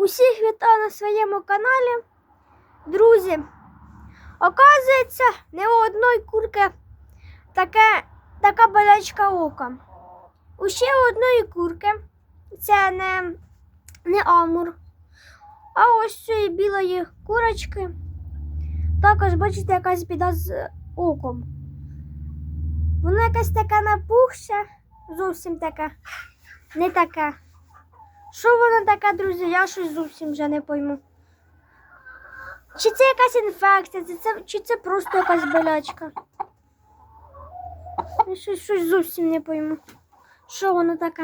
Усіх вітаю на своєму каналі. Друзі, оказується, не у одної курки таке, така болячка ока. У ще одної курки це не, не амур. А ось цієї білої курочки також, бачите, якась біда з оком. Воно якесь таке напухше, зовсім таке, не таке. Що воно таке, друзі, я щось зовсім вже не пойму. Чи це якась інфекція, чи це, чи це просто якась болячка? Я щось, щось зовсім не пойму. Що воно таке?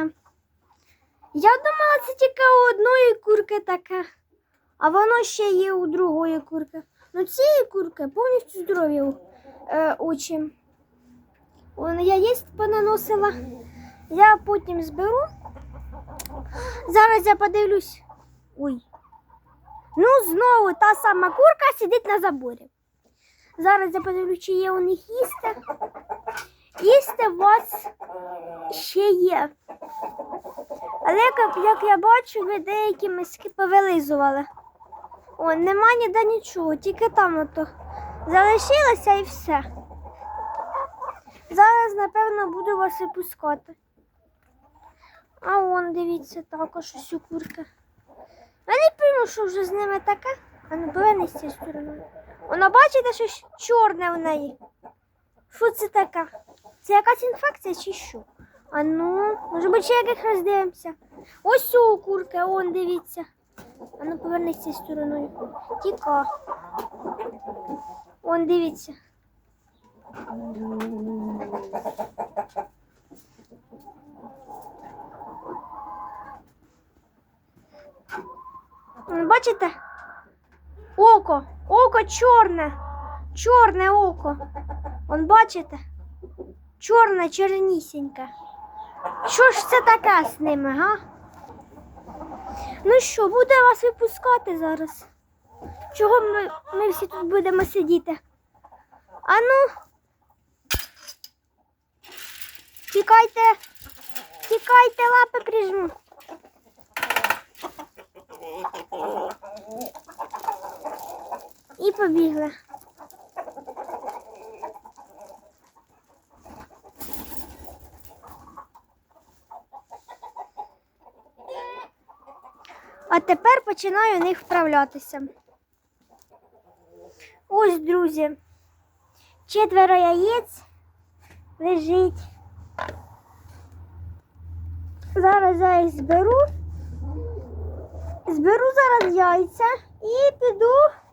Я думала, це тільки у одної курки таке, а воно ще є у другої курки. Ну цієї курки повністю здорові е, очі. Вон, я їсть понаносила. Я потім зберу. Зараз я подивлюсь. Ой. Ну, знову та сама курка сидить на заборі. Зараз я подивлюсь, чи є у них їсти. Їсти у вас ще є. Але як, як я бачу, ви деякі миски повилизували. О, нема ніде нічого, тільки там ото залишилося і все. Зараз, напевно, буду вас випускати. А вон, дивіться, також ось у курки. Я не пойму, що вже з ними таке. А ну повернись з цієї сторони. Воно бачите, щось чорне в неї. Що це таке? Це якась інфекція чи що? А ну, може бути, ще яких роздивимося. Ось у курки, он дивіться. А ну повернись цією стороною. Тіка. Он дивіться. Бачите? Око, око чорне, чорне око. Он бачите? Чорне, чернісіньке. Що ж це таке з ними, га? Ну що, буде вас випускати зараз? Чого ми, ми всі тут будемо сидіти? А ну. Тікайте, тікайте, лапи прижму. І побігли. А тепер починаю в них вправлятися. Ось, друзі, четверо яєць лежить. Зараз я їх зберу. Зберу зараз яйця і піду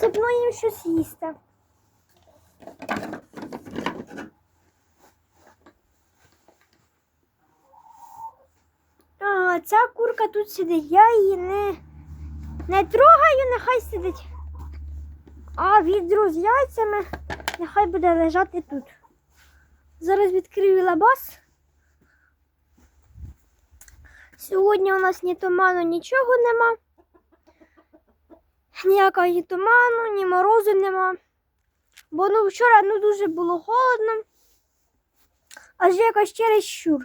сипну їм щось їсти. А, ця курка тут сидить, я її не, не трогаю, нехай сидить. А відро з яйцями нехай буде лежати тут. Зараз відкрию лабаз. Сьогодні у нас ні туману, нічого нема. Ніякого ні туману, ні морозу нема. Бо ну вчора ну дуже було холодно. Аж якось через щур.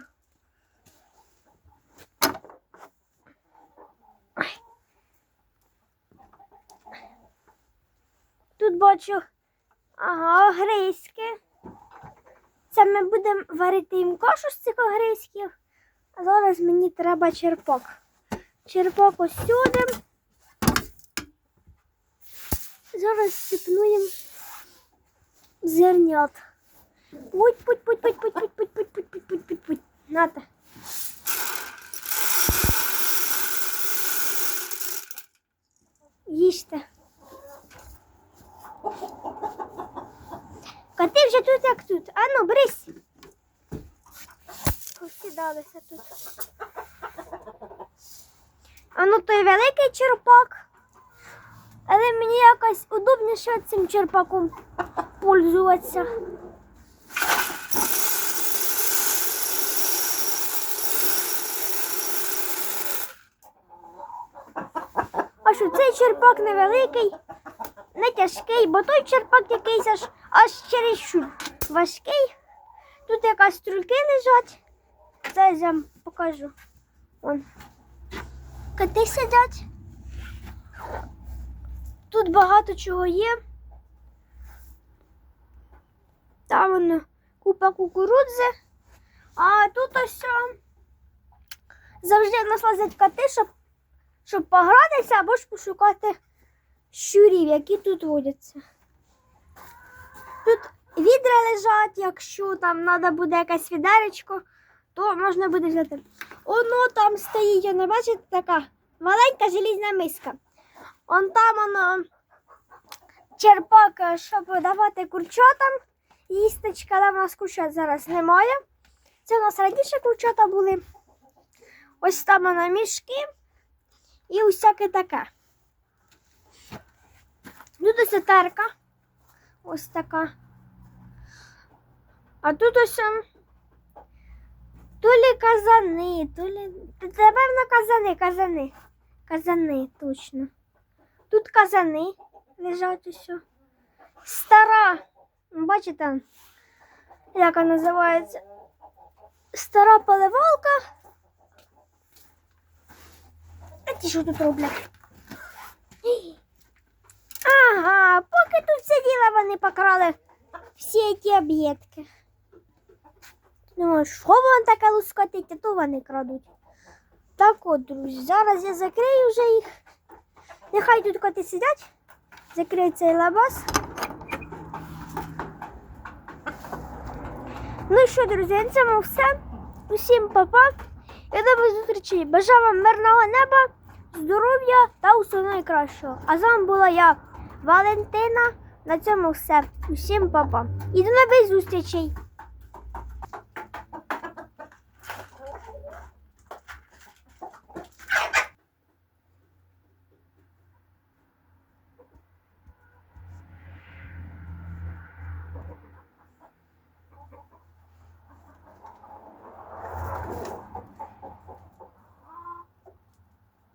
Тут бачу ага, огризки. Це ми будемо варити їм кашу з цих огризків. А зараз мені треба черпак. Черпак ось сюди. Зараз сипну їм зернят. Путь, путь, путь, путь, путь, путь, путь, путь, путь, путь, путь, путь, путь. Нате. Їжте. Коти вже тут як тут. Ану, брись. Посідалися тут. Ану той великий черпак. Але мені якось удобніше цим черпаком пользуватися. А що цей черпак невеликий, не тяжкий, бо той черпак якийсь аж аж чересчур важкий. Тут якась струльки лежать. Зараз я вам покажу. Вон. Коти сидять. Тут багато чого є. Там воно купа кукурудзи. А тут ось завжди в нас лазять коти, щоб, щоб погратися або ж пошукати щурів, які тут водяться. Тут відра лежать, якщо там треба буде якесь відеречко, то можна буде взяти. Воно там стоїть, воно, бачите, така маленька желізна миска. Он там воно черпак, щоб давати курчатам. Їстечка, але в нас курчат зараз немає. Це у нас раніше курчата були. Ось там воно мішки і усяке таке. Тут ось терка. Ось така. А тут ось то казани, то лі. Це, Напевно, казани, казани. Казани, точно. Тут казани лежать усе. Стара. Бачите, як вона називається? Стара поливалка. А ті що тут роблять? Ага, поки тут сиділа, вони покрали всі ті об'єдки. Думаю, що вон таке лускотить, а то вони крадуть. Так от, друзі, зараз я закрию вже їх. Нехай тут коти сидять. Закрию цей лабаз. Ну і що, друзі, на цьому все. Усім па-па. Я до нових зустрічей. Бажаю вам мирного неба, здоров'я та усього найкращого. А з вами була я, Валентина. На цьому все. Усім па-па. І до нових зустрічей.